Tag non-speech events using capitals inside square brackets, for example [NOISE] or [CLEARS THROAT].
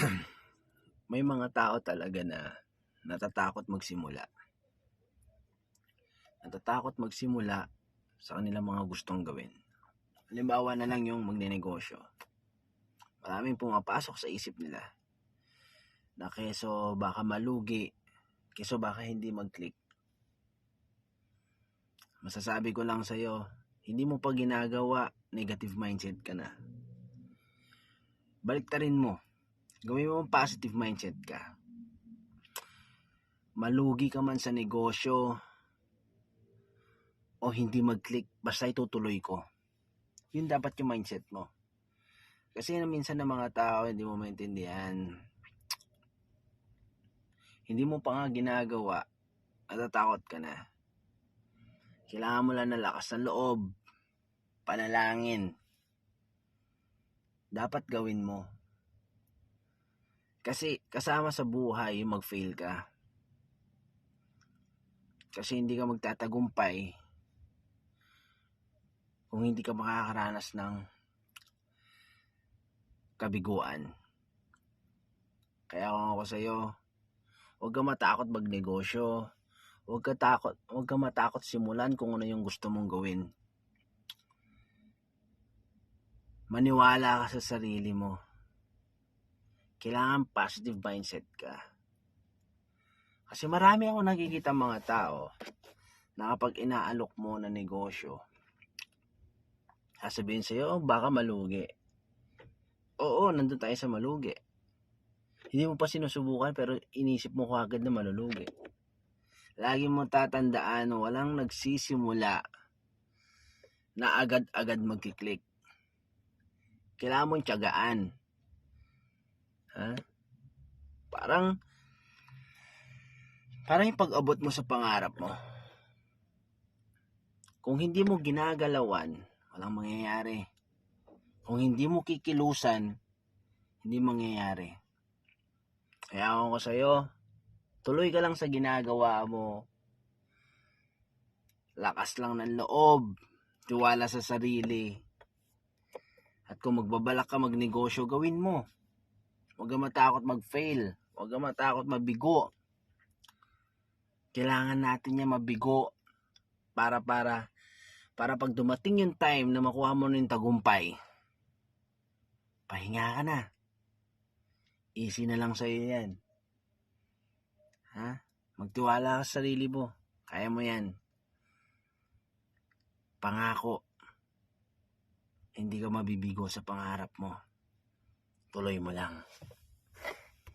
[CLEARS THROAT] may mga tao talaga na natatakot magsimula. Natatakot magsimula sa kanilang mga gustong gawin. Halimbawa na lang yung magnenegosyo. Maraming pumapasok sa isip nila na keso baka malugi, keso baka hindi mag-click. Masasabi ko lang sa'yo, hindi mo pa ginagawa, negative mindset ka na. Baliktarin mo. Gawin mo positive mindset ka. Malugi ka man sa negosyo o hindi mag-click, basta itutuloy ko. Yun dapat yung mindset mo. Kasi minsan ng mga tao hindi mo maintindihan. Hindi mo pa nga ginagawa, natatakot ka na. Kailangan mo lang ng lakas ng loob, panalangin. Dapat gawin mo. Kasi kasama sa buhay yung mag-fail ka. Kasi hindi ka magtatagumpay kung hindi ka makakaranas ng kabiguan. Kaya kung ako sa'yo, huwag ka matakot magnegosyo. Huwag ka takot, huwag ka matakot simulan kung ano yung gusto mong gawin. Maniwala ka sa sarili mo. Kailangan positive mindset ka. Kasi marami ako nakikita mga tao na kapag inaalok mo na negosyo, sasabihin sa'yo, oh, baka malugi. Oo, nandun tayo sa malugi. Hindi mo pa sinusubukan pero inisip mo kagad na malulugi. Lagi mo tatandaan, walang nagsisimula na agad-agad magkiklik. Kailangan mong tiyagaan. Ha? Parang, parang yung pag-abot mo sa pangarap mo. Kung hindi mo ginagalawan, walang mangyayari. Kung hindi mo kikilusan, hindi mangyayari. Kaya ako ko sa'yo, tuloy ka lang sa ginagawa mo. Lakas lang ng loob, tiwala sa sarili. At kung magbabalak ka magnegosyo, gawin mo. Huwag ka matakot mag-fail. Huwag ka matakot mabigo. Kailangan natin niya mabigo para para para pag dumating yung time na makuha mo ng tagumpay, pahinga ka na. Easy na lang sa'yo yan. Ha? Magtiwala ka sa sarili mo. Kaya mo yan. Pangako. Hindi ka mabibigo sa pangarap mo. Tuloy mo lang.